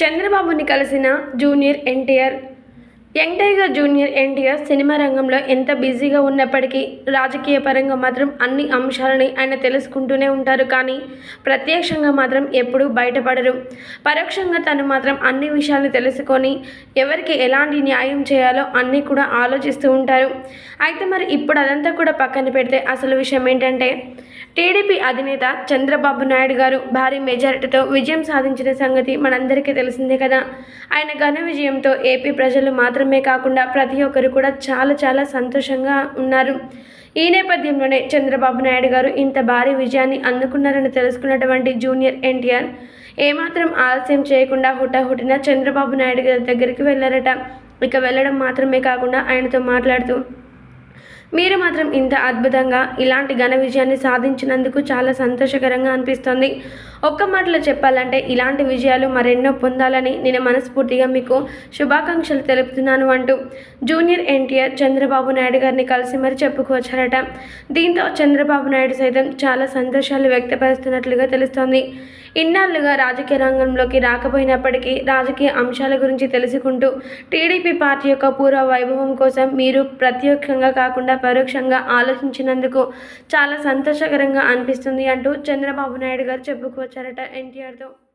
చంద్రబాబుని కలిసిన junior NTR. Young tiger junior NTR cinema రంగంలో ఎంత బిజీగా ఉన్నప్పటికీ రాజకీయ పరంగా మాత్రం అన్ని అంశాలని ఆయన తెలుసుకుంటూనే ఉంటారు కానీ ప్రత్యక్షంగా మాత్రం ఎప్పుడూ బయటపడరు. పరోక్షంగా తను మాత్రం అన్ని విషయాలు తెలుసుకొని ఎవరికి ఎలాంటి న్యాయం చేయాలో అన్నీ కూడా ఆలోచిస్తూ ఉంటారు. అయితే మరి ఇప్పుడు అదంతా కూడా పక్కన పెడితే అసలు విషయం ఏంటంటే టీడీపీ అధినేత చంద్రబాబు నాయుడు గారు భారీ మెజారిటీతో విజయం సాధించిన సంగతి మనందరికీ తెలిసిందే కదా. ఆయన ఘన విజయంతో ఏపీ ప్రజలు మాత్రమే కాకుండా ప్రతి ఒక్కరు కూడా చాలా చాలా సంతోషంగా ఉన్నారు. ఈ నేపథ్యంలోనే చంద్రబాబు నాయుడు గారు ఇంత భారీ విజయాన్ని అందుకున్నారని తెలుసుకున్నటువంటి జూనియర్ ఎన్టీఆర్ ఏమాత్రం ఆలస్యం చేయకుండా హుటాహుటిన చంద్రబాబు నాయుడు గారి దగ్గరికి వెళ్ళారట ఇక వెళ్ళడం మాత్రమే కాకుండా ఆయనతో మాట్లాడుతూ మీరు మాత్రం ఇంత అద్భుతంగా ఇలాంటి ఘన విజయాన్ని సాధించినందుకు చాలా సంతోషకరంగా అనిపిస్తుంది. ఒక్క మాటలో చెప్పాలంటే ఇలాంటి విజయాలు మరెన్నో పొందాలని నేను మనస్ఫూర్తిగా మీకు శుభాకాంక్షలు తెలుపుతున్నాను అంటూ జూనియర్ ఎన్టీఆర్ చంద్రబాబు నాయుడు గారిని కలిసి మరి చెప్పుకొచ్చారట దీంతో చంద్రబాబు నాయుడు సైతం చాలా సంతోషాలు వ్యక్తపరుస్తున్నట్లుగా తెలుస్తోంది. ఇన్నాళ్ళుగా రాజకీయ రంగంలోకి రాకపోయినప్పటికీ రాజకీయ అంశాల గురించి తెలుసుకుంటూ టీడీపీ పార్టీ యొక్క పూర్వ వైభవం కోసం మీరు ప్రత్యక్షంగా కాకుండా పరోక్షంగా ఆలోచించినందుకు చాలా సంతోషకరంగా అనిపిస్తుంది అంటూ చంద్రబాబు నాయుడు గారు చెప్పుకొచ్చారట ఎన్టీఆర్తో.